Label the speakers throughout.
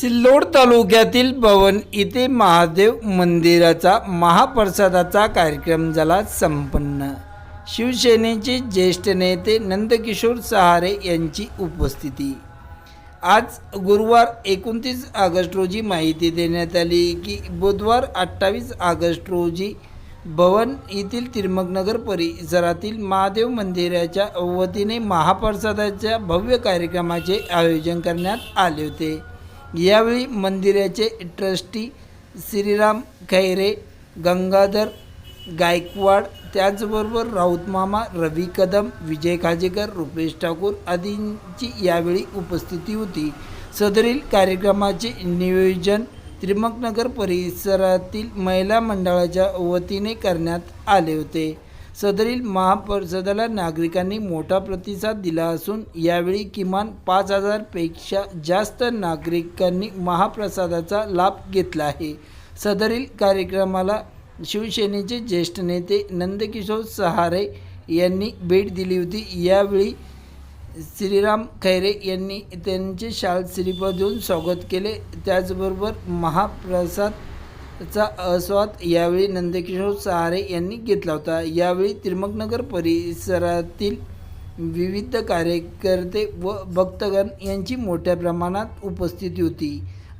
Speaker 1: सिल्लोड तालुक्यातील भवन इथे महादेव मंदिराचा महाप्रसादाचा कार्यक्रम झाला संपन्न. शिवसेनेचे ज्येष्ठ नेते नंदकिशोर सहारे यांची उपस्थिती. आज गुरुवार एकोणतीस ऑगस्ट रोजी माहिती देण्यात आली की बुधवार अठ्ठावीस ऑगस्ट रोजी भवन येथील तिरमगनगर परिसरातील महादेव मंदिराच्या वतीने महाप्रसादाच्या भव्य कार्यक्रमाचे आयोजन करण्यात आले होते. यावेळी मंदिराचे ट्रस्टी श्रीराम खैरे गंगाधर गायकवाड त्याचबरोबर राऊतमामा रवी कदम विजय खाजेकर रुपेश ठाकूर आदींची यावेळी उपस्थिती होती. सदरील कार्यक्रमाचे नियोजन त्रिमकनगर परिसरातील महिला मंडळाच्या वतीने करण्यात आले होते. सदरील महापरिषदेला नागरिकांनी मोठा प्रतिसाद दिला असून यावेळी किमान पाच हजारपेक्षा जास्त नागरिकांनी महाप्रसादाचा लाभ घेतला आहे. सदरील कार्यक्रमाला शिवसेनेचे ज्येष्ठ नेते नंदकिशोर सहारे यांनी भेट दिली होती. यावेळी श्रीराम खैरे यांनी त्यांचे शाल श्रीफळ देऊन स्वागत केले. त्याचबरोबर महाप्रसाद चा आस्वाद यावेळी नंदकिशोर सहारे यांनी घेतला होता. यावेळी त्रिमकनगर परिसरातील विविध कार्यकर्ते व भक्तगण यांची मोठ्या प्रमाणात उपस्थिती होती.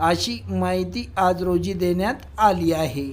Speaker 1: अशी माहिती आज रोजी देण्यात आली आहे.